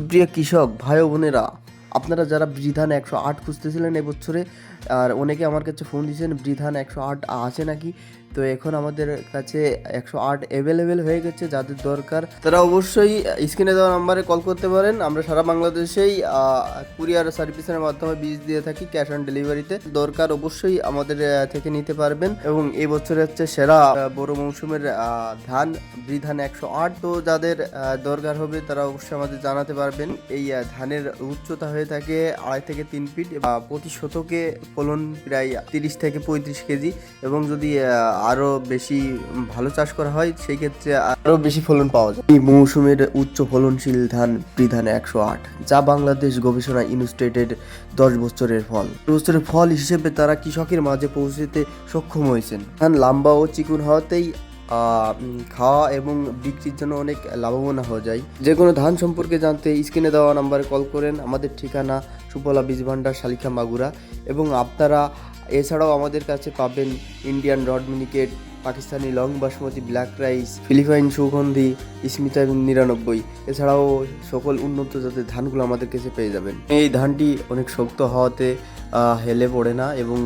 প্রিয় কৃষক ভাই ও বোনেরা আপনারা যারা বৃধান একশো আট খুঁজতেছিলেন এবছরে, আর অনেকে আমার কাছে ফোন দিয়েছেন, বৃধান একশো আট আছে নাকি? তো এখন আমাদের কাছে একশো আট অ্যাভেলেবেল হয়ে গেছে, যাদের দরকার, তারা অবশ্যই স্ক্রিনে দেওয়া নাম্বারে কল করতে পারেন। আমরা সারা বাংলাদেশেই কুরিয়ার সার্ভিসের মাধ্যমে বীজ দিয়ে থাকি ক্যাশ অন ডেলিভারিতে দরকার অবশ্যই আমাদের থেকে নিতে পারবেন। এবং এই বছরে হচ্ছে সেরা বড় মৌসুমের ধান, বৃধান একশো আট। তো যাদের দরকার হবে, তারা অবশ্যই আমাদের জানাতে পারবেন। এই ধানের উচ্চতা হয়ে থাকে আড়াই থেকে তিন ফিট প্রতি শতকে ফলন প্রায় তিরিশ থেকে পঁয়ত্রিশ কেজি এবং যদি আরও বেশি ভালো চাষ করা হয়, সেই ক্ষেত্রে আরও বেশি ফলন পাওয়া যায়। এই মৌসুমের উচ্চ ফলনশীল ধান বৃধান একশো আট, যা বাংলাদেশ গবেষণা ইনস্টিটিউটের দশ বছরের ফল। বছরের ফল হিসেবে তারা কৃষকের মাঝে পৌঁছতে সক্ষম হয়েছেন। ধান লম্বা ও চিকুন হওয়াতেই খাওয়া এবং বিক্রির জন্য অনেক লাভবান হওয়া যায়। যে কোনো ধান সম্পর্কে জানতে স্ক্রিনে দেওয়া নাম্বারে কল করেন। আমাদের ঠিকানা সুপলা বীজ ভাণ্ডার শালিখা মাগুরা এবং আপনারা এছাড়াও আমাদের কাছে পাবেন Indian rod Miniket Pakistani long basmati black rice, Philippine সুগন্ধি, স্মিতা নিরানব্বই। এছাড়াও সকল উন্নত জাতের ধানগুলো আমাদের কাছে পেয়ে যাবেন। এই ধানটি অনেক শক্ত হওয়াতে হেলে পড়ে না এবং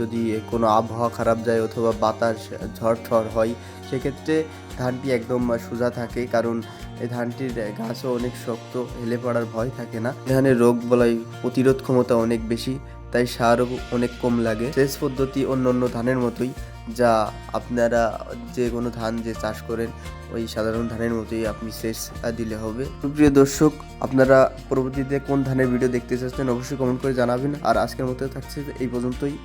যদি কোনো আবহাওয়া খারাপ যায় অথবা বাতাস ঝড় ঠড় হয়, সেক্ষেত্রে ধানটি একদম সোজা থাকে কারণ এই ধানটির গাছও অনেক শক্ত, হেলে পড়ার ভয় থাকে না। ধানের রোগ বলাই প্রতিরোধ ক্ষমতা অনেক বেশি তাই সারও অনেক কম লাগে। সেচ পদ্ধতি অন্য অন্য ধানের মতোই, যা আপনারা যে কোনো ধান যে চাষ করেন, ওই সাধারণ ধানের মতোই আপনি সেচ দিলে হবে। প্রিয় দর্শক, আপনারা পরবর্তীতে কোন ধানের ভিডিও দেখতে চাচ্ছেন, অবশ্যই কমেন্ট করে জানাবেন। আর আজকের মতো থাকছে এই পর্যন্তই।